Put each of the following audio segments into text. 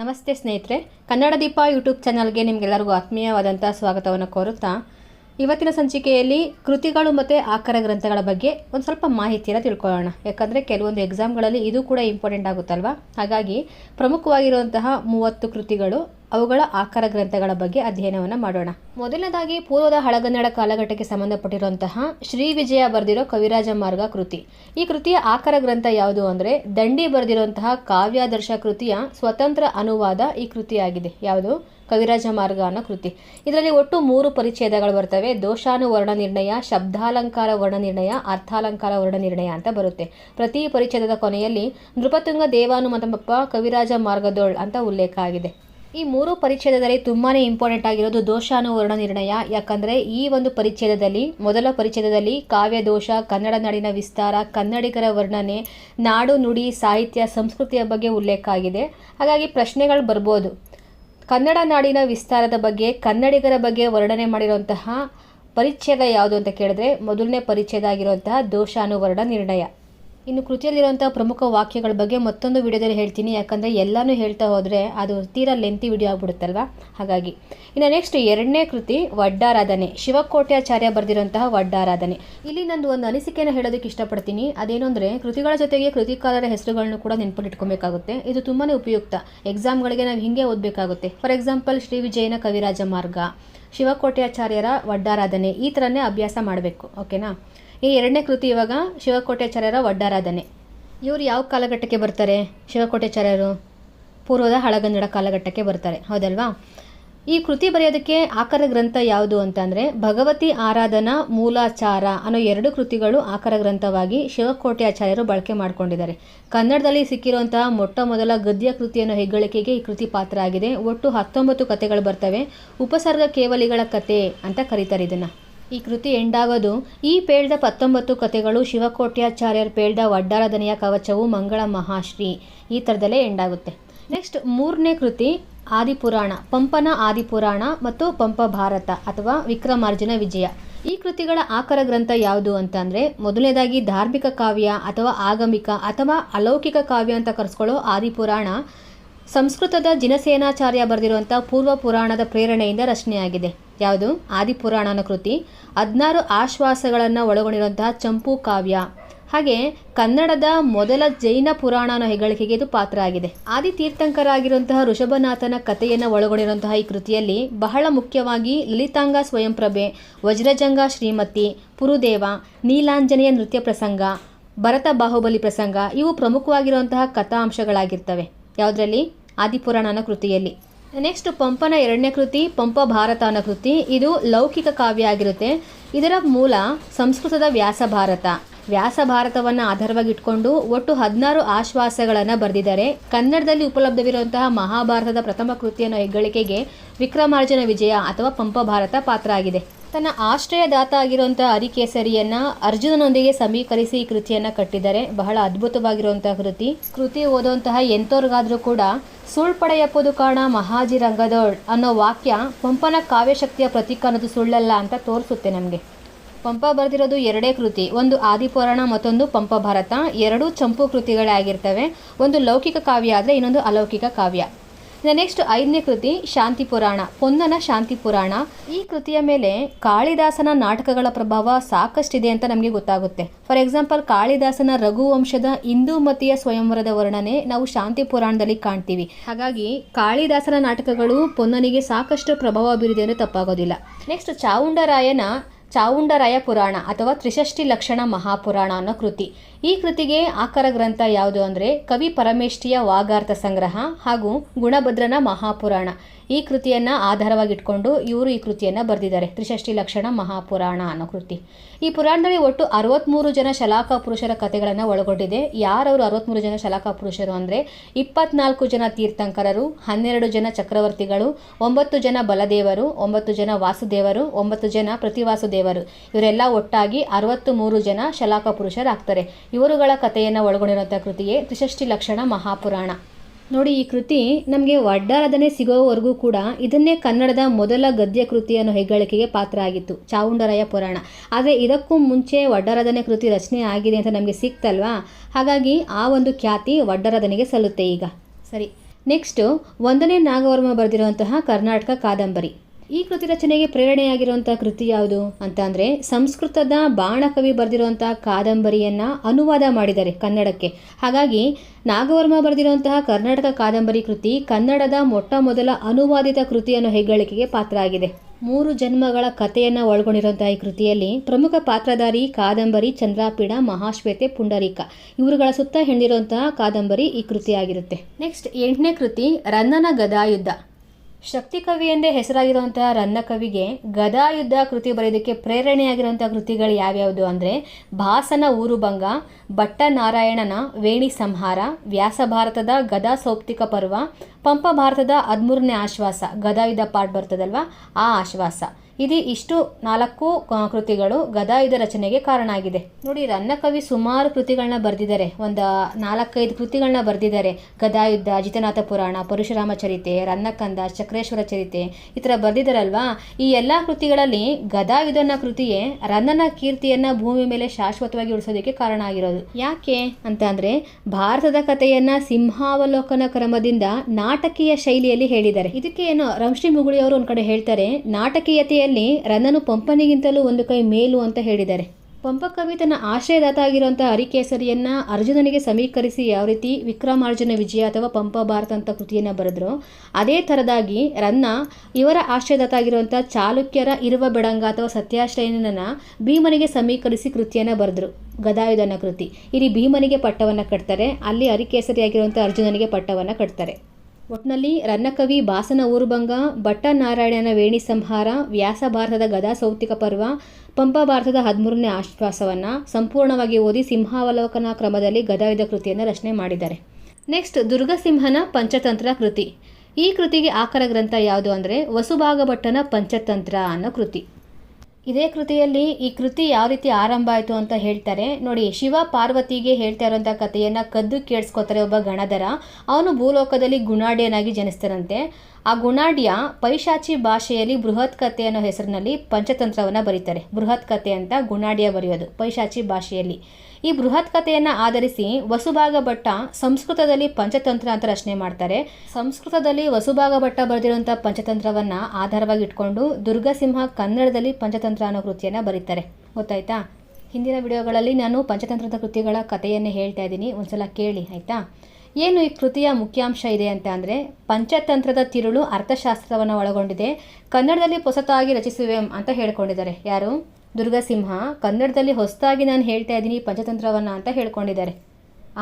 ನಮಸ್ತೆ ಸ್ನೇಹಿತರೆ, ಕನ್ನಡ ದೀಪ ಯೂಟ್ಯೂಬ್ ಚಾನಲ್ಗೆ ನಿಮಗೆಲ್ಲರಿಗೂ ಆತ್ಮೀಯವಾದಂಥ ಸ್ವಾಗತವನ್ನು ಕೋರುತ್ತಾ, ಇವತ್ತಿನ ಸಂಚಿಕೆಯಲ್ಲಿ ಕೃತಿಗಳು ಮತ್ತು ಆಕರ ಗ್ರಂಥಗಳ ಬಗ್ಗೆ ಒಂದು ಸ್ವಲ್ಪ ಮಾಹಿತಿಯನ್ನು ತಿಳ್ಕೊಳ್ಳೋಣ. ಯಾಕಂದರೆ ಕೆಲವೊಂದು ಎಕ್ಸಾಮ್ಗಳಲ್ಲಿ ಇದು ಕೂಡ ಇಂಪಾರ್ಟೆಂಟ್ ಆಗುತ್ತಲ್ವ? ಹಾಗಾಗಿ ಪ್ರಮುಖವಾಗಿರುವಂತಹ ಮೂವತ್ತು ಕೃತಿಗಳು ಅವುಗಳ ಆಕಾರ ಗ್ರಂಥಗಳ ಬಗ್ಗೆ ಅಧ್ಯಯನವನ್ನು ಮಾಡೋಣ. ಮೊದಲನೇದಾಗಿ ಪೂರ್ವದ ಹಳಗನ್ನಡ ಕಾಲಘಟ್ಟಕ್ಕೆ ಸಂಬಂಧಪಟ್ಟಿರುವಂತಹ ಶ್ರೀ ವಿಜಯ ಬರೆದಿರೋ ಕವಿರಾಜ ಮಾರ್ಗ ಕೃತಿ. ಈ ಕೃತಿಯ ಆಕಾರ ಗ್ರಂಥ ಯಾವುದು ಅಂದರೆ ದಂಡಿ ಬರೆದಿರುವಂತಹ ಕಾವ್ಯಾದರ್ಶ ಕೃತಿಯ ಸ್ವತಂತ್ರ ಅನುವಾದ ಈ ಕೃತಿಯಾಗಿದೆ. ಯಾವುದು? ಕವಿರಾಜ ಮಾರ್ಗ ಅನ್ನೋ ಕೃತಿ. ಇದರಲ್ಲಿ ಒಟ್ಟು ಮೂರು ಪರಿಚ್ಛೇದಗಳು ಬರ್ತವೆ. ದೋಷಾನುವರ್ಣ ನಿರ್ಣಯ, ಶಬ್ದಾಲಂಕಾರ ವರ್ಣ ನಿರ್ಣಯ, ಅರ್ಥಾಲಂಕಾರ ವರ್ಣ ನಿರ್ಣಯ ಅಂತ ಬರುತ್ತೆ. ಪ್ರತಿ ಪರಿಚ್ಛೇದದ ಕೊನೆಯಲ್ಲಿ ನೃಪತುಂಗ ದೇವಾನುಮತಮಪ್ಪ ಕವಿರಾಜ ಮಾರ್ಗದೋಳ್ ಅಂತ ಉಲ್ಲೇಖ ಆಗಿದೆ. ಈ ಮೂರು ಪರಿಚ್ಛೇದದಲ್ಲಿ ತುಂಬಾ ಇಂಪಾರ್ಟೆಂಟ್ ಆಗಿರೋದು ದೋಷಾನುವರ್ಣ ನಿರ್ಣಯ. ಯಾಕಂದರೆ ಈ ಒಂದು ಪರಿಚ್ಛೇದದಲ್ಲಿ, ಮೊದಲ ಪರಿಚ್ಛೇದದಲ್ಲಿ ಕಾವ್ಯ ದೋಷ, ಕನ್ನಡ ನಾಡಿನ ವಿಸ್ತಾರ, ಕನ್ನಡಿಗರ ವರ್ಣನೆ, ನಾಡು ನುಡಿ, ಸಾಹಿತ್ಯ, ಸಂಸ್ಕೃತಿಯ ಬಗ್ಗೆ ಉಲ್ಲೇಖ ಆಗಿದೆ. ಹಾಗಾಗಿ ಪ್ರಶ್ನೆಗಳು ಬರ್ಬೋದು. ಕನ್ನಡ ನಾಡಿನ ವಿಸ್ತಾರದ ಬಗ್ಗೆ, ಕನ್ನಡಿಗರ ಬಗ್ಗೆ ವರ್ಣನೆ ಮಾಡಿರುವಂತಹ ಪರಿಚ್ಛೇದ ಯಾವುದು ಅಂತ ಕೇಳಿದ್ರೆ, ಮೊದಲನೇ ಪರಿಚ್ಛೇದ ಆಗಿರುವಂತಹ ದೋಷಾನುವರ್ಣ ನಿರ್ಣಯ. ಇನ್ನು ಕೃತಿಯಲ್ಲಿರುವಂಥ ಪ್ರಮುಖ ವಾಕ್ಯಗಳ ಬಗ್ಗೆ ಮತ್ತೊಂದು ವಿಡಿಯೋದಲ್ಲಿ ಹೇಳ್ತೀನಿ. ಯಾಕಂದರೆ ಎಲ್ಲನೂ ಹೇಳ್ತಾ ಹೋದರೆ ಅದು ತೀರಾ ಲೆಂತಿ ವಿಡಿಯೋ ಆಗ್ಬಿಡುತ್ತಲ್ವಾ? ಹಾಗಾಗಿ. ಇನ್ನು ನೆಕ್ಸ್ಟ್ ಎರಡನೇ ಕೃತಿ, ವಡ್ಡಾರಾಧನೆ. ಶಿವಕೋಟ್ಯಾಚಾರ್ಯ ಬರೆದಿರುವಂತಹ ವಡ್ಡಾರಾಧನೆ. ಇಲ್ಲಿ ನಂದು ಒಂದು ಅನಿಸಿಕೆಯನ್ನು ಹೇಳೋದಕ್ಕೆ ಇಷ್ಟಪಡ್ತೀನಿ. ಅದೇನು ಅಂದರೆ, ಕೃತಿಗಳ ಜೊತೆಗೆ ಕೃತಿಕಾರರ ಹೆಸರುಗಳನ್ನು ಕೂಡ ನೆನಪಿಟ್ಕೊಬೇಕಾಗುತ್ತೆ. ಇದು ತುಂಬಾ ಉಪಯುಕ್ತ. ಎಕ್ಸಾಮ್ಗಳಿಗೆ ನಾವು ಹಿಂಗೆ ಓದಬೇಕಾಗುತ್ತೆ. ಫಾರ್ ಎಕ್ಸಾಂಪಲ್ ಶ್ರೀ ವಿಜಯನ ಕವಿರಾಜ ಮಾರ್ಗ, ಶಿವಕೋಟ್ಯಾಚಾರ್ಯರ ವಡ್ಡಾರಾಧನೆ, ಈ ಥರನೇ ಅಭ್ಯಾಸ ಮಾಡಬೇಕು. ಓಕೆನಾ ಈ ಎರಡನೇ ಕೃತಿ ಇವಾಗ ಶಿವಕೋಟ್ಯಾಚಾರ್ಯರ ವಡ್ಡಾರಾಧನೆ ಇವರು ಯಾವ ಕಾಲಘಟ್ಟಕ್ಕೆ ಬರ್ತಾರೆ? ಶಿವಕೋಟ್ಯಾಚಾರ್ಯರು ಪೂರ್ವದ ಹಳಗನ್ನಡ ಕಾಲಘಟ್ಟಕ್ಕೆ ಬರ್ತಾರೆ. ಹೌದಲ್ವಾ? ಈ ಕೃತಿ ಬರೆಯೋದಕ್ಕೆ ಆಕರ ಗ್ರಂಥ ಯಾವುದು ಅಂತಂದರೆ, ಭಗವತಿ ಆರಾಧನಾ ಮೂಲಾಚಾರ ಅನ್ನೋ ಎರಡು ಕೃತಿಗಳು ಆಕರ ಗ್ರಂಥವಾಗಿ ಶಿವಕೋಟ್ಯಾಚಾರ್ಯರು ಬಳಕೆ ಮಾಡಿಕೊಂಡಿದ್ದಾರೆ. ಕನ್ನಡದಲ್ಲಿ ಸಿಕ್ಕಿರುವಂತಹ ಮೊಟ್ಟ ಮೊದಲ ಗದ್ಯ ಕೃತಿಯನ್ನು ಹೆಗ್ಗಳಿಕೆಗೆ ಈ ಕೃತಿ ಪಾತ್ರ ಆಗಿದೆ ಒಟ್ಟು ಹತ್ತೊಂಬತ್ತು ಕಥೆಗಳು ಬರ್ತವೆ. ಉಪಸರ್ಗ ಕೇವಲಿಗಳ ಕತೆ ಅಂತ ಕರೀತಾರೆ ಇದನ್ನು. ಈ ಕೃತಿ ಎಂಡಾಗೋದು. ಈ ಪೇಳ್ದ ಪತ್ತೊಂಬತ್ತು ಕಥೆಗಳು ಶಿವಕೋಟ್ಯಾಚಾರ್ಯರ್ ಪೇಳ್ದ ವಡ್ಡಾರಾಧನೆಯ ಕವಚವು ಮಂಗಳ ಮಹಾಶ್ರೀ. ಈ ಥರದಲ್ಲೇ ಎಂಡಾಗುತ್ತೆ. ನೆಕ್ಸ್ಟ್ ಮೂರನೇ ಕೃತಿ, ಆದಿಪುರಾಣ, ಪಂಪನ ಆದಿಪುರಾಣ ಮತ್ತು ಪಂಪ ಭಾರತ ಅಥವಾ ವಿಕ್ರಮಾರ್ಜುನ ವಿಜಯ. ಈ ಕೃತಿಗಳ ಆಕರ ಗ್ರಂಥ ಯಾವುದು ಅಂತಂದರೆ ಮೊದಲನೇದಾಗಿ ಧಾರ್ಮಿಕ ಕಾವ್ಯ ಅಥವಾ ಆಗಮಿಕ ಅಥವಾ ಅಲೌಕಿಕ ಕಾವ್ಯ ಅಂತ ಕರೆಸ್ಕೊಳ್ಳೋ ಆದಿಪುರಾಣ, ಸಂಸ್ಕೃತದ ಜಿನಸೇನಾಚಾರ್ಯ ಬರೆದಿರುವಂಥ ಪೂರ್ವ ಪುರಾಣದ ಪ್ರೇರಣೆಯಿಂದ ರಚನೆಯಾಗಿದೆ. ಯಾವುದು? ಆದಿಪುರಾಣನ ಕೃತಿ. ಹದಿನಾರು ಆಶ್ವಾಸಗಳನ್ನು ಒಳಗೊಂಡಿರುವಂತಹ ಚಂಪು ಕಾವ್ಯ. ಹಾಗೆ ಕನ್ನಡದ ಮೊದಲ ಜೈನ ಪುರಾಣನ ಅನ್ನೋ ಹೆಗ್ಗಳಿಕೆಗೆ ಇದು ಪಾತ್ರ ಆಗಿದೆ ಆದಿತೀರ್ಥಂಕರಾಗಿರುವಂತಹ ಋಷಭನಾಥನ ಕಥೆಯನ್ನು ಒಳಗೊಂಡಿರುವಂತಹ ಈ ಕೃತಿಯಲ್ಲಿ ಬಹಳ ಮುಖ್ಯವಾಗಿ ಲಲಿತಾಂಗ ಸ್ವಯಂಪ್ರಭೆ, ವಜ್ರಜಂಗ ಶ್ರೀಮತಿ, ಪುರುದೇವ, ನೀಲಾಂಜನೇಯ ನೃತ್ಯ ಪ್ರಸಂಗ, ಭರತ ಬಾಹುಬಲಿ ಪ್ರಸಂಗ ಇವು ಪ್ರಮುಖವಾಗಿರುವಂತಹ ಕಥಾ ಅಂಶಗಳಾಗಿರ್ತವೆ ಯಾವುದರಲ್ಲಿ? ಆದಿಪುರಾಣನ ಕೃತಿಯಲ್ಲಿ. ನೆಕ್ಸ್ಟ್ ಪಂಪನ ಎರಡನೇ ಕೃತಿ, ಪಂಪ ಭಾರತ ಅನ್ನೋ ಕೃತಿ. ಇದು ಲೌಕಿಕ ಕಾವ್ಯ ಆಗಿರುತ್ತೆ. ಇದರ ಮೂಲ ಸಂಸ್ಕೃತದ ವ್ಯಾಸ ಭಾರತ. ವ್ಯಾಸ ಭಾರತವನ್ನು ಆಧಾರವಾಗಿ ಇಟ್ಕೊಂಡು ಒಟ್ಟು ಹದಿನಾರು ಆಶ್ವಾಸಗಳನ್ನು ಬರೆದಿದ್ದಾರೆ. ಕನ್ನಡದಲ್ಲಿ ಉಪಲಬ್ಧವಿರುವಂತಹ ಮಹಾಭಾರತದ ಪ್ರಥಮ ಕೃತಿಯನ್ನು ಹೆಗ್ಗಳಿಕೆಗೆ ವಿಕ್ರಮಾರ್ಜುನ ವಿಜಯ ಅಥವಾ ಪಂಪ ಭಾರತ ಪಾತ್ರ ಆಗಿದೆ. ತನ್ನ ಆಶ್ರಯದಾತ ಆಗಿರುವಂತಹ ಅರಿಕೇಸರಿಯನ್ನ ಅರ್ಜುನನೊಂದಿಗೆ ಸಮೀಕರಿಸಿ ಈ ಕೃತಿಯನ್ನ ಕಟ್ಟಿದ್ದಾರೆ. ಬಹಳ ಅದ್ಭುತವಾಗಿರುವಂತಹ ಕೃತಿ. ಕೃತಿ ಓದುವಂತಹ ಎಂಥವ್ರಿಗಾದ್ರೂ ಕೂಡ ಸುಳ್ಪಡೆಯಪ್ಪದು ಕಾರಣ ಮಹಾಜಿ ರಂಗದೋಳ್ ಅನ್ನೋ ವಾಕ್ಯ ಪಂಪನ ಕಾವ್ಯಶಕ್ತಿಯ ಪ್ರತೀಕ ಅನ್ನೋದು ಸುಳ್ಳಲ್ಲ ಅಂತ ತೋರಿಸುತ್ತೆ ನಮಗೆ. ಪಂಪ ಬರೆದಿರೋದು ಎರಡೇ ಕೃತಿ. ಒಂದು ಆದಿಪುರಾಣ, ಮತ್ತೊಂದು ಪಂಪ ಭಾರತ. ಎರಡೂ ಚಂಪು ಕೃತಿಗಳೇ ಆಗಿರ್ತವೆ. ಒಂದು ಲೌಕಿಕ ಕಾವ್ಯ ಆದರೆ ಇನ್ನೊಂದು ಅಲೌಕಿಕ ಕಾವ್ಯ. ನೆಕ್ಸ್ಟ್ ಐದನೇ ಕೃತಿ, ಶಾಂತಿ ಪುರಾಣ, ಪೊನ್ನನ ಶಾಂತಿ ಪುರಾಣ. ಈ ಕೃತಿಯ ಮೇಲೆ ಕಾಳಿದಾಸನ ನಾಟಕಗಳ ಪ್ರಭಾವ ಸಾಕಷ್ಟಿದೆ ಅಂತ ನಮಗೆ ಗೊತ್ತಾಗುತ್ತೆ. ಫಾರ್ ಎಕ್ಸಾಂಪಲ್ ಕಾಳಿದಾಸನ ರಘುವಂಶದ ಇಂದೂಮತಿಯ ಸ್ವಯಂವರದ ವರ್ಣನೆ ನಾವು ಶಾಂತಿ ಪುರಾಣದಲ್ಲಿ ಕಾಣ್ತೀವಿ. ಹಾಗಾಗಿ ಕಾಳಿದಾಸನ ನಾಟಕಗಳು ಪೊನ್ನನಿಗೆ ಸಾಕಷ್ಟು ಪ್ರಭಾವ ಬೀರಿದೆ ಅಂದರೆ ತಪ್ಪಾಗೋದಿಲ್ಲ. ನೆಕ್ಸ್ಟ್ ಚಾವುಂಡರಾಯನ, ಚಾವುಂಡರಾಯ ಪುರಾಣ ಅಥವಾ ತ್ರಿಷಷ್ಟಿ ಲಕ್ಷಣ ಮಹಾಪುರಾಣ ಅನ್ನೋ ಕೃತಿ. ಈ ಕೃತಿಗೆ ಆಕರ ಗ್ರಂಥ ಯಾವುದು ಅಂದರೆ ಕವಿ ಪರಮೇಷ್ಠಿಯ ವಾಗಾರ್ಥ ಸಂಗ್ರಹ ಹಾಗೂ ಗುಣಭದ್ರನ ಮಹಾಪುರಾಣ. ಈ ಕೃತಿಯನ್ನು ಆಧಾರವಾಗಿಟ್ಕೊಂಡು ಇವರು ಈ ಕೃತಿಯನ್ನು ಬರೆದಿದ್ದಾರೆ. ತ್ರಿಷಷ್ಟಿ ಲಕ್ಷಣ ಮಹಾಪುರಾಣ ಅನ್ನೋ ಕೃತಿ. ಈ ಪುರಾಣದಲ್ಲಿ ಒಟ್ಟು ಅರವತ್ತ್ಮೂರು ಜನ ಶಲಾಕ ಪುರುಷರ ಕಥೆಗಳನ್ನು ಒಳಗೊಂಡಿದೆ. ಯಾರವರು ಅರವತ್ತ್ಮೂರು ಜನ ಶಲಾಕ ಪುರುಷರು ಅಂದರೆ ಇಪ್ಪತ್ನಾಲ್ಕು ಜನ ತೀರ್ಥಂಕರರು, ಹನ್ನೆರಡು ಜನ ಚಕ್ರವರ್ತಿಗಳು, ಒಂಬತ್ತು ಜನ ಬಲದೇವರು, ಒಂಬತ್ತು ಜನ ವಾಸುದೇವರು, ಒಂಬತ್ತು ಜನ ಪ್ರತಿವಾಸುದೇವರು. ಇವರೆಲ್ಲ ಒಟ್ಟಾಗಿ ಅರವತ್ತು ಮೂರು ಜನ ಶಲಾಕ ಪುರುಷರಾಗ್ತಾರೆ. ಇವರುಗಳ ಕಥೆಯನ್ನು ಒಳಗೊಂಡಿರುವಂಥ ಕೃತಿಯೇ ತ್ರಿಷಷ್ಟಿ ಲಕ್ಷಣ ಮಹಾಪುರಾಣ. ನೋಡಿ ಈ ಕೃತಿ ನಮಗೆ ಒಡ್ಡಾರದನೆ ಸಿಗೋವರೆಗೂ ಕೂಡ ಇದನ್ನೇ ಕನ್ನಡದ ಮೊದಲ ಗದ್ಯ ಕೃತಿಯನ್ನು ಹೆಗ್ಗಳಿಕೆಗೆ ಪಾತ್ರ ಆಗಿತ್ತು, ಚಾವುಂಡರಾಯ ಪುರಾಣ. ಆದರೆ ಇದಕ್ಕೂ ಮುಂಚೆ ವಡ್ಡಾರದನೆ ಕೃತಿ ರಚನೆ ಆಗಿದೆ ಅಂತ ನಮಗೆ ಸಿಕ್ತಲ್ವಾ? ಹಾಗಾಗಿ ಆ ಒಂದು ಖ್ಯಾತಿ ಒಡ್ಡಾರದನೆಗೆ ಸಲ್ಲುತ್ತೆ ಈಗ. ಸರಿ, ನೆಕ್ಸ್ಟು ಒಂದನೇ ನಾಗವರ್ಮ ಬರೆದಿರುವಂತಹ ಕರ್ನಾಟಕ ಕಾದಂಬರಿ. ಈ ಕೃತಿ ರಚನೆಗೆ ಪ್ರೇರಣೆಯಾಗಿರುವಂಥ ಕೃತಿ ಯಾವುದು ಅಂತ ಅಂದರೆ ಸಂಸ್ಕೃತದ ಬಾಣಕವಿ ಬರೆದಿರುವಂತಹ ಕಾದಂಬರಿಯನ್ನು ಅನುವಾದ ಮಾಡಿದ್ದಾರೆ ಕನ್ನಡಕ್ಕೆ. ಹಾಗಾಗಿ ನಾಗವರ್ಮ ಬರೆದಿರುವಂತಹ ಕರ್ನಾಟಕ ಕಾದಂಬರಿ ಕೃತಿ ಕನ್ನಡದ ಮೊಟ್ಟ ಮೊದಲ ಅನುವಾದಿತ ಕೃತಿಯನ್ನು ಹೆಗ್ಗಳಿಕೆಗೆ ಪಾತ್ರ ಆಗಿದೆ ಮೂರು ಜನ್ಮಗಳ ಕಥೆಯನ್ನು ಒಳಗೊಂಡಿರುವಂತಹ ಈ ಕೃತಿಯಲ್ಲಿ ಪ್ರಮುಖ ಪಾತ್ರಧಾರಿ ಕಾದಂಬರಿ ಚಂದ್ರಾಪೀಡ ಮಹಾಶ್ವೇತೆ, ಪುಂಡರೀಕ ಇವರುಗಳ ಸುತ್ತ ಹೆಣ್ಣಿರುವಂತಹ ಕಾದಂಬರಿ ಈ ಕೃತಿಯಾಗಿರುತ್ತೆ. ನೆಕ್ಸ್ಟ್ ಎಂಟನೇ ಕೃತಿ ರನ್ನನ ಗದಾಯುದ್ಧ. ಶಕ್ತಿ ಕವಿ ಎಂದೇ ಹೆಸರಾಗಿರುವಂತಹ ರನ್ನ ಕವಿಗೆ ಗದಾಯುದ್ಧ ಕೃತಿ ಬರೆಯೋದಕ್ಕೆ ಪ್ರೇರಣೆಯಾಗಿರುವಂತಹ ಕೃತಿಗಳು ಯಾವ್ಯಾವುದು ಅಂದರೆ ಭಾಸನ ಊರುಭಂಗ, ಭಟ್ಟ ನಾರಾಯಣನ ವೇಣಿ ಸಂಹಾರ, ವ್ಯಾಸ ಭಾರತದ ಗದಾ ಸೌಪ್ತಿಕ ಪರ್ವ ಪಂಪ ಭಾರತದ ಹದಿಮೂರನೇ ಆಶ್ವಾಸ. ಗದಾಯುಧ ಪಾಠ ಬರ್ತದಲ್ವಾ? ಆ ಆಶ್ವಾಸ. ಇದು ಇಷ್ಟು ನಾಲ್ಕು ಕೃತಿಗಳು ಗದಾಯುಧ ರಚನೆಗೆ ಕಾರಣ ಆಗಿದೆ. ನೋಡಿ, ರನ್ನ ಕವಿ ಸುಮಾರು ಕೃತಿಗಳನ್ನ ಬರೆದಿದ್ದಾರೆ. ಒಂದು ನಾಲ್ಕೈದು ಕೃತಿಗಳನ್ನ ಬರೆದಿದ್ದಾರೆ. ಗದಾಯುದ್ಧ ಅಜಿತನಾಥ ಪುರಾಣ, ಪರಶುರಾಮ ಚರಿತೆ, ರನ್ನಕಂದ, ಚಕ್ರೇಶ್ವರ ಚರಿತೆ ಈ ಥರ ಬರೆದಿದ್ದಾರಲ್ವಾ? ಈ ಎಲ್ಲ ಕೃತಿಗಳಲ್ಲಿ ಗದಾಯುಧನ ಕೃತಿಯೇ ರನ್ನನ ಕೀರ್ತಿಯನ್ನು ಭೂಮಿ ಮೇಲೆ ಶಾಶ್ವತವಾಗಿ ಉಳಿಸೋದಕ್ಕೆ ಕಾರಣ ಆಗಿರೋದು. ಯಾಕೆ ಅಂತ ಅಂದರೆ, ಭಾರತದ ಕಥೆಯನ್ನು ಸಿಂಹಾವಲೋಕನ ಕ್ರಮದಿಂದ ನಾಟಕೀಯ ಶೈಲಿಯಲ್ಲಿ ಹೇಳಿದ್ದಾರೆ. ಇದಕ್ಕೆ ಏನು ರಂಶ್ರೀ ಮುಗುಳಿ ಅವರು ಒಂದು ಕಡೆ ಹೇಳ್ತಾರೆ, ನಾಟಕೀಯತೆಯಲ್ಲಿ ರನ್ನನು ಪಂಪನಿಗಿಂತಲೂ ಒಂದು ಕೈ ಮೇಲು ಅಂತ ಹೇಳಿದ್ದಾರೆ. ಪಂಪ ಕವಿ ತನ್ನ ಆಶ್ರಯದಾತ ಆಗಿರುವಂತಹ ಹರಿಕೇಸರಿಯನ್ನ ಅರ್ಜುನನಿಗೆ ಸಮೀಕರಿಸಿ ಯಾವ ರೀತಿ ವಿಕ್ರಮಾರ್ಜುನ ವಿಜಯ ಅಥವಾ ಪಂಪ ಭಾರತ ಅಂತ ಕೃತಿಯನ್ನು ಬರೆದ್ರು, ಅದೇ ಥರದಾಗಿ ರನ್ನ ಇವರ ಆಶ್ರಯದಾತ ಆಗಿರುವಂಥ ಚಾಲುಕ್ಯರ ಇರುವ ಬೆಡಂಗ ಅಥವಾ ಸತ್ಯಾಶ್ರಯನನ್ನ ಭೀಮನಿಗೆ ಸಮೀಕರಿಸಿ ಕೃತಿಯನ್ನು ಬರೆದ್ರು, ಗದಾಯುಧನ ಕೃತಿ. ಇಲ್ಲಿ ಭೀಮನಿಗೆ ಪಟ್ಟವನ್ನು ಕಟ್ತಾರೆ, ಅಲ್ಲಿ ಹರಿಕೇಸರಿಯಾಗಿರುವಂಥ ಅರ್ಜುನನಿಗೆ ಪಟ್ಟವನ್ನು ಕಟ್ತಾರೆ. ಒಟ್ನಲ್ಲಿ ರನ್ನಕವಿ ಬಾಸನ ಊರುಭಂಗ, ಭಟ್ಟ ನಾರಾಯಣನ ವೇಣಿ ಸಂಹಾರ, ವ್ಯಾಸ ಭಾರತದ ಗದಾ ಸೌತಿಕ ಪರ್ವ, ಪಂಪ ಭಾರತದ ಹದಿಮೂರನೇ ಆಶ್ವಾಸವನ್ನು ಸಂಪೂರ್ಣವಾಗಿ ಓದಿ ಸಿಂಹಾವಲೋಕನ ಕ್ರಮದಲ್ಲಿ ಗದಾವಿದ ಕೃತಿಯನ್ನು ರಚನೆ ಮಾಡಿದ್ದಾರೆ. ನೆಕ್ಸ್ಟ್ ದುರ್ಗಸಿಂಹನ ಪಂಚತಂತ್ರ ಕೃತಿ. ಈ ಕೃತಿಗೆ ಆಕರ ಗ್ರಂಥ ಯಾವುದು ಅಂದರೆ ವಸುಭಾಗ ಭಟ್ಟನ ಪಂಚತಂತ್ರ ಅನ್ನೋ ಕೃತಿ. ಇದೇ ಕೃತಿಯಲ್ಲಿ ಈ ಕೃತಿ ಯಾವ ರೀತಿ ಆರಂಭ ಆಯಿತು ಅಂತ ಹೇಳ್ತಾರೆ. ನೋಡಿ, ಶಿವ ಪಾರ್ವತಿಗೆ ಹೇಳ್ತಾ ಇರೋಂಥ ಕಥೆಯನ್ನು ಕದ್ದು ಕೇಳಿಸ್ಕೋತಾರೆ ಒಬ್ಬ ಗಣಧರ. ಅವನು ಭೂಲೋಕದಲ್ಲಿ ಗುಣಾಡಿಯನಾಗಿ ಜನಿಸ್ತಾರಂತೆ ಆ ಗುಣಾಡ್ಯ ಪೈಶಾಚಿ ಭಾಷೆಯಲ್ಲಿ ಬೃಹತ್ ಕಥೆ ಅನ್ನೋ ಹೆಸರಿನಲ್ಲಿ ಪಂಚತಂತ್ರವನ್ನು ಬರೀತಾರೆ. ಬೃಹತ್ ಕಥೆ ಅಂತ ಗುಣಾಢ್ಯ ಬರೆಯೋದು ಪೈಶಾಚಿ ಭಾಷೆಯಲ್ಲಿ. ಈ ಬೃಹತ್ ಕಥೆಯನ್ನು ಆಧರಿಸಿ ವಸುಭಾಗ ಭಟ್ಟ ಸಂಸ್ಕೃತದಲ್ಲಿ ಪಂಚತಂತ್ರ ಅಂತ ರಚನೆ ಮಾಡ್ತಾರೆ. ಸಂಸ್ಕೃತದಲ್ಲಿ ವಸುಭಾಗ ಭಟ್ಟ ಬರೆದಿರುವಂಥ ಪಂಚತಂತ್ರವನ್ನು ಆಧಾರವಾಗಿ ಇಟ್ಕೊಂಡು ದುರ್ಗಸಿಂಹ ಕನ್ನಡದಲ್ಲಿ ಪಂಚತಂತ್ರ ಅನ್ನೋ ಕೃತಿಯನ್ನು ಬರೀತಾರೆ. ಗೊತ್ತಾಯ್ತಾ? ಹಿಂದಿನ ವಿಡಿಯೋಗಳಲ್ಲಿ ನಾನು ಪಂಚತಂತ್ರದ ಕೃತಿಗಳ ಕಥೆಯನ್ನೇ ಹೇಳ್ತಾ ಇದ್ದೀನಿ. ಒಂದ್ಸಲ ಕೇಳಿ, ಆಯಿತಾ? ಏನು ಈ ಕೃತಿಯ ಮುಖ್ಯಾಂಶ ಇದೆ ಅಂತ ಅಂದರೆ ಪಂಚತಂತ್ರದ ತಿರುಳು ಅರ್ಥಶಾಸ್ತ್ರವನ್ನು ಒಳಗೊಂಡಿದೆ. ಕನ್ನಡದಲ್ಲಿ ಹೊಸತಾಗಿ ರಚಿಸುವೆ ಅಂತ ಹೇಳ್ಕೊಂಡಿದ್ದಾರೆ. ಯಾರು? ದುರ್ಗಸಿಂಹ, ಕನ್ನಡದಲ್ಲಿ ಹೊಸದಾಗಿ ನಾನು ಹೇಳ್ತಾ ಇದ್ದೀನಿ ಪಂಚತಂತ್ರವನ್ನು ಅಂತ ಹೇಳ್ಕೊಂಡಿದ್ದಾರೆ.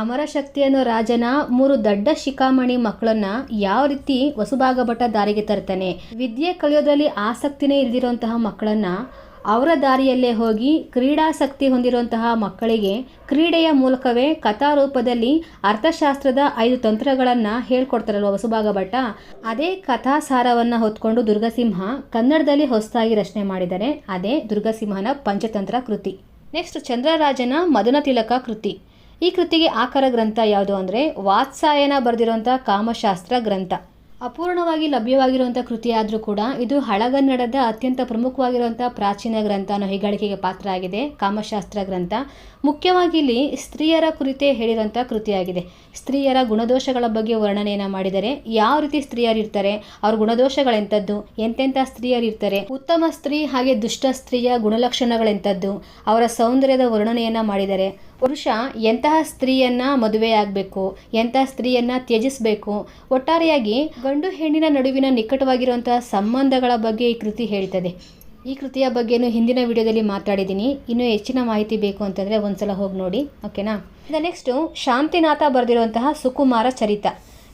ಅಮರಶಕ್ತಿ ಅನ್ನೋ ರಾಜನ ಮೂರು ದೊಡ್ಡ ಶಿಖಾಮಣಿ ಮಕ್ಕಳನ್ನ ಯಾವ ರೀತಿ ವಸುಭಾಗ ಭಟ್ಟ ದಾರಿಗೆ ತರ್ತಾನೆ ವಿದ್ಯೆ ಕಲಿಯೋದ್ರಲ್ಲಿ ಆಸಕ್ತಿನೇ ಇಲ್ದಿರೋಂತಹ ಮಕ್ಕಳನ್ನ ಅವರ ದಾರಿಯಲ್ಲೇ ಹೋಗಿ ಕ್ರೀಡಾಸಕ್ತಿ ಹೊಂದಿರುವಂತಹ ಮಕ್ಕಳಿಗೆ ಕ್ರೀಡೆಯ ಮೂಲಕವೇ ಕಥಾರೂಪದಲ್ಲಿ ಅರ್ಥಶಾಸ್ತ್ರದ ಐದು ತಂತ್ರಗಳನ್ನು ಹೇಳ್ಕೊಡ್ತಾರಲ್ವ ವಸುಭಾಗ ಭಟ್ಟ ಅದೇ ಕಥಾಸಾರವನ್ನು ಹೊತ್ಕೊಂಡು ದುರ್ಗಸಿಂಹ ಕನ್ನಡದಲ್ಲಿ ಹೊಸದಾಗಿ ರಚನೆ ಮಾಡಿದರೆ ಅದೇ ದುರ್ಗಸಿಂಹನ ಪಂಚತಂತ್ರ ಕೃತಿ. ನೆಕ್ಸ್ಟ್ ಚಂದ್ರರಾಜನ ಮದನ ತಿಲಕ ಕೃತಿ. ಈ ಕೃತಿಗೆ ಆಕರ ಗ್ರಂಥ ಯಾವುದು ಅಂದರೆ ವಾತ್ಸಾಯನ ಬರೆದಿರುವಂಥ ಕಾಮಶಾಸ್ತ್ರ ಗ್ರಂಥ. ಅಪೂರ್ಣವಾಗಿ ಲಭ್ಯವಾಗಿರುವಂಥ ಕೃತಿಯಾದರೂ ಕೂಡ ಇದು ಹಳಗನ್ನಡದ ಅತ್ಯಂತ ಪ್ರಮುಖವಾಗಿರುವಂಥ ಪ್ರಾಚೀನ ಗ್ರಂಥ ಅನ್ನೋ ಹೆಗ್ಗಳಿಕೆಗೆ ಪಾತ್ರ ಆಗಿದೆ ಕಾಮಶಾಸ್ತ್ರ ಗ್ರಂಥ. ಮುಖ್ಯವಾಗಿ ಇಲ್ಲಿ ಸ್ತ್ರೀಯರ ಕುರಿತೇ ಹೇಳಿರುವಂಥ ಕೃತಿಯಾಗಿದೆ. ಸ್ತ್ರೀಯರ ಗುಣದೋಷಗಳ ಬಗ್ಗೆ ವರ್ಣನೆಯನ್ನು ಮಾಡಿದರೆ ಯಾವ ರೀತಿ ಸ್ತ್ರೀಯರಿರ್ತಾರೆ ಅವ್ರ ಗುಣದೋಷಗಳೆಂಥದ್ದು ಎಂತೆಂಥ ಸ್ತ್ರೀಯರಿರ್ತಾರೆ ಉತ್ತಮ ಸ್ತ್ರೀ ಹಾಗೆ ದುಷ್ಟ ಸ್ತ್ರೀಯ ಗುಣಲಕ್ಷಣಗಳೆಂಥದ್ದು ಅವರ ಸೌಂದರ್ಯದ ವರ್ಣನೆಯನ್ನು ಮಾಡಿದ್ದಾರೆ ಪುರುಷ ಎಂತಹ ಸ್ತ್ರೀಯನ್ನ ಮದುವೆಯಾಗಬೇಕು ಎಂತಹ ಸ್ತ್ರೀಯನ್ನ ತ್ಯಜಿಸಬೇಕು, ಒಟ್ಟಾರೆಯಾಗಿ ಗಂಡು ಹೆಣ್ಣಿನ ನಡುವಿನ ನಿಕಟವಾಗಿರುವಂತಹ ಸಂಬಂಧಗಳ ಬಗ್ಗೆ ಈ ಕೃತಿ ಹೇಳ್ತದೆ. ಈ ಕೃತಿಯ ಬಗ್ಗೆನೂ ಹಿಂದಿನ ವಿಡಿಯೋದಲ್ಲಿ ಮಾತಾಡಿದ್ದೀನಿ. ಇನ್ನೂ ಹೆಚ್ಚಿನ ಮಾಹಿತಿ ಬೇಕು ಅಂತಂದರೆ ಒಂದ್ಸಲ ಹೋಗಿ ನೋಡಿ, ಓಕೆನಾ? ನೆಕ್ಸ್ಟ್ ನೆಕ್ಸ್ಟು ಶಾಂತಿನಾಥ ಬರೆದಿರುವಂತಹ ಸುಕುಮಾರ ಚರಿತ.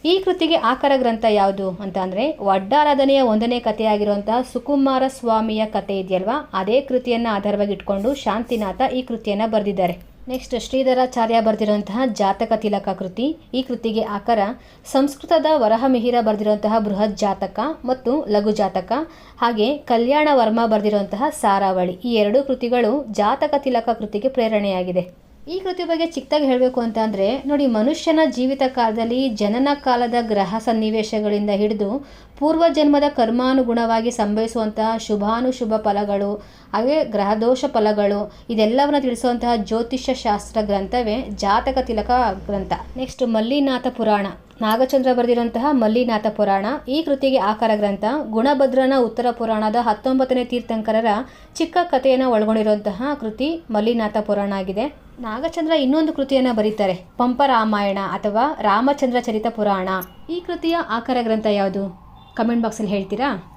ಈ ಕೃತಿಗೆ ಆಕರ ಗ್ರಂಥ ಯಾವುದು ಅಂತ ಅಂದರೆ, ವಡ್ಡಾರಾಧನೆಯ ಒಂದನೇ ಕಥೆಯಾಗಿರುವಂತಹ ಸುಕುಮಾರ ಸ್ವಾಮಿಯ ಕಥೆ ಇದೆಯಲ್ವಾ? ಅದೇ ಕೃತಿಯನ್ನು ಆಧಾರವಾಗಿ ಇಟ್ಕೊಂಡು ಶಾಂತಿನಾಥ ಈ ಕೃತಿಯನ್ನು ಬರೆದಿದ್ದಾರೆ. ನೆಕ್ಸ್ಟ್ ಶ್ರೀಧರಾಚಾರ್ಯ ಬರೆದಿರುವಂತಹ ಜಾತಕ ತಿಲಕ ಕೃತಿ. ಈ ಕೃತಿಗೆ ಆಕರ. ಸಂಸ್ಕೃತದ ವರಹಮಿಹಿರ ಬರೆದಿರುವಂತಹ ಬೃಹತ್ ಜಾತಕ ಮತ್ತು ಲಘು ಜಾತಕ. ಹಾಗೆ ಕಲ್ಯಾಣ ವರ್ಮ ಬರೆದಿರುವಂತಹ ಸಾರಾವಳಿ. ಈ ಎರಡೂ ಕೃತಿಗಳು ಜಾತಕ ತಿಲಕ ಕೃತಿಗೆ ಪ್ರೇರಣೆಯಾಗಿದೆ. ಈ ಕೃತಿ ಬಗ್ಗೆ ಚಿಕ್ಕದಾಗಿ ಹೇಳಬೇಕು ಅಂತ ಅಂದರೆ, ನೋಡಿ, ಮನುಷ್ಯನ ಜೀವಿತ ಕಾಲದಲ್ಲಿ ಜನನ ಕಾಲದ ಗ್ರಹ ಸನ್ನಿವೇಶಗಳಿಂದ ಹಿಡಿದು ಪೂರ್ವ ಜನ್ಮದ ಕರ್ಮಾನುಗುಣವಾಗಿ ಸಂಭವಿಸುವಂತಹ ಶುಭಾನುಶುಭ ಫಲಗಳು, ಹಾಗೆ ಗ್ರಹದೋಷ ಫಲಗಳು, ಇದೆಲ್ಲವನ್ನು ತಿಳಿಸುವಂತಹ ಜ್ಯೋತಿಷ್ಯ ಶಾಸ್ತ್ರ ಗ್ರಂಥವೇ ಜಾತಕ ತಿಲಕ ಗ್ರಂಥ. ನೆಕ್ಸ್ಟ್ ಮಲ್ಲಿನಾಥ ಪುರಾಣ. ನಾಗಚಂದ್ರ ಬರೆದಿರುವಂತಹ ಮಲ್ಲಿನಾಥ ಪುರಾಣ. ಈ ಕೃತಿಗೆ ಆಕಾರ ಗ್ರಂಥ. ಗುಣಭದ್ರನ ಉತ್ತರ ಪುರಾಣದ ಹತ್ತೊಂಬತ್ತನೇ ತೀರ್ಥಂಕರರ ಚಿಕ್ಕ ಕಥೆಯನ್ನು ಒಳಗೊಂಡಿರುವಂತಹ ಕೃತಿ ಮಲ್ಲಿನಾಥ ಪುರಾಣ ಆಗಿದೆ. ನಾಗಚಂದ್ರ ಇನ್ನೊಂದು ಕೃತಿಯನ್ನು ಬರೀತಾರೆ. ಪಂಪ ರಾಮಾಯಣ ಅಥವಾ ರಾಮಚಂದ್ರ ಚರಿತ ಪುರಾಣ. ಈ ಕೃತಿಯ ಆಕಾರ ಗ್ರಂಥ ಯಾವುದು? ಕಮೆಂಟ್ ಬಾಕ್ಸಲ್ಲಿ ಹೇಳ್ತೀರಾ?